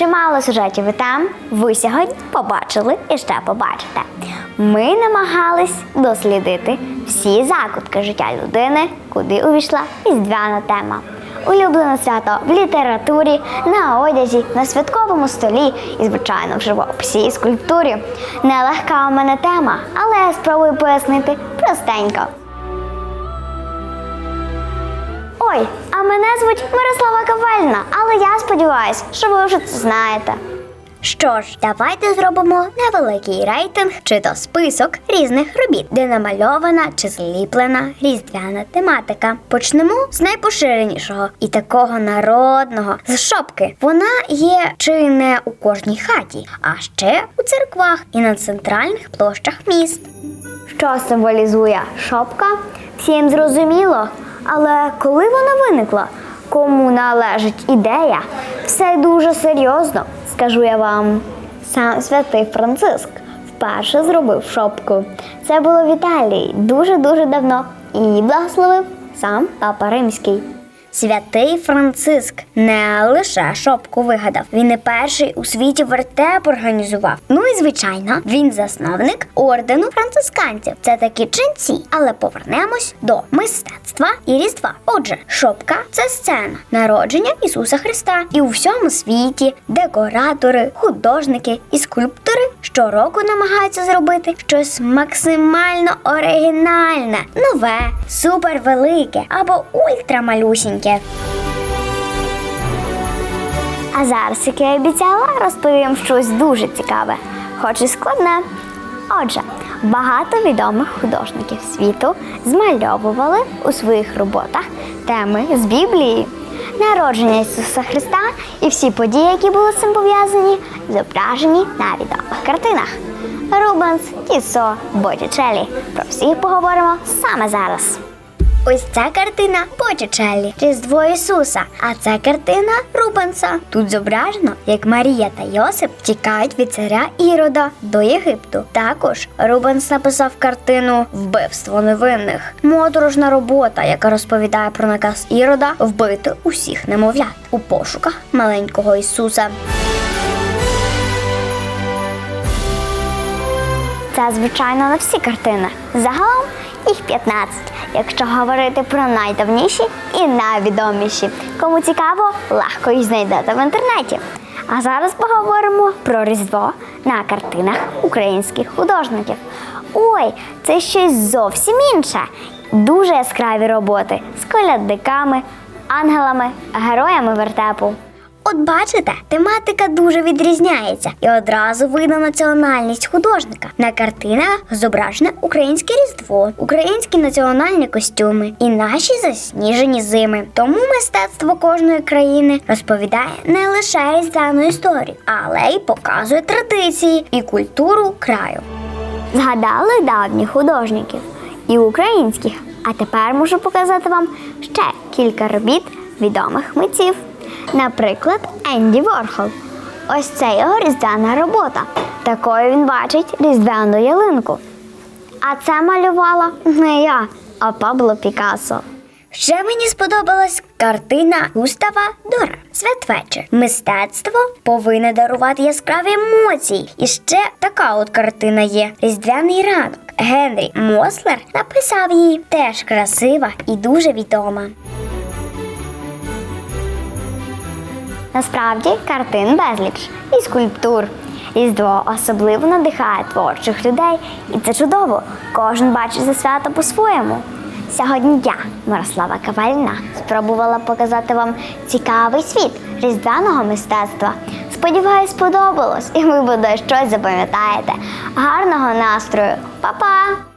Чимало сюжетів і тем ви сьогодні побачили і ще побачите. Ми намагались дослідити всі закутки життя людини, куди увійшла різдвяна тема. Улюблене свято в літературі, на одязі, на святковому столі і, звичайно, в живописі і скульптурі. Нелегка у мене тема, але я спробую пояснити простенько. Ой, мене звуть Мирослава Ковальна, але я сподіваюся, що ви вже це знаєте. Що ж, давайте зробимо невеликий рейтинг чи то список різних робіт, де намальована чи зліплена різдвяна тематика. Почнемо з найпоширенішого і такого народного з шопки. Вона є чи не у кожній хаті, а ще у церквах і на центральних площах міст. Що символізує шопка? Всім зрозуміло. Але коли вона виникла? Кому належить ідея? Все дуже серйозно, скажу я вам. Сам святий Франциск вперше зробив шопку. Це було в Італії дуже-дуже давно. І благословив сам Папа Римський. Святий Франциск не лише шопку вигадав, він і перший у світі вертеп організував. Ну і звичайно, він засновник ордену францисканців. Це такі ченці. Але повернемось до мистецтва і різдва. Отже, шопка це сцена народження Ісуса Христа. І у всьому світі декоратори, художники і скульптори щороку намагаються зробити щось максимально оригінальне, нове, супервелике або ультрамалюсіньке. А зараз, як я обіцяла, розповім щось дуже цікаве, хоч і складне. Отже, багато відомих художників світу змальовували у своїх роботах теми з Біблії. Народження Ісуса Христа і всі події, які були з цим пов'язані, зображені на відомих картинах. Рубенс, Тісо, Боттічеллі. Про всіх поговоримо саме зараз. Ось ця картина Боттічеллі Різдво Ісуса. А ця картина Рубенса. Тут зображено, як Марія та Йосип тікають від царя Ірода до Єгипту. Також Рубенс написав картину Вбивство невинних. Моторошна робота, яка розповідає про наказ Ірода вбити усіх немовлят у пошуках маленького Ісуса. Це, звичайно, не всі картини. Загалом їх 15, якщо говорити про найдавніші і найвідоміші. Кому цікаво, легко їх знайдете в інтернеті. А зараз поговоримо про Різдво на картинах українських художників. Ой, це щось зовсім інше. Дуже яскраві роботи з колядниками, ангелами, героями вертепу. От бачите, тематика дуже відрізняється, і одразу видно національність художника. На картинах зображене українське різдво, українські національні костюми і наші засніжені зими. Тому мистецтво кожної країни розповідає не лише різдвяну історію, але й показує традиції і культуру краю. Згадали давніх художників і українських. А тепер можу показати вам ще кілька робіт відомих митців. Наприклад, Енді Ворхол. Ось це його різдвяна робота. Такою він бачить різдвяну ялинку. А це малювала не я, а Пабло Пікассо. Ще мені сподобалась картина Густава Дора Святвечір. Мистецтво повинне дарувати яскраві емоції. І ще така от картина є Різдвяний ранок. Генрі Мослер написав її теж красива і дуже відома. Насправді картин безліч і скульптур. Різдво особливо надихає творчих людей, і це чудово. Кожен бачить це свято по-своєму. Сьогодні я, Мирослава Кавальна, спробувала показати вам цікавий світ різдвяного мистецтва. Сподіваюсь, сподобалось, і ви буде щось запам'ятаєте. Гарного настрою! Па-па!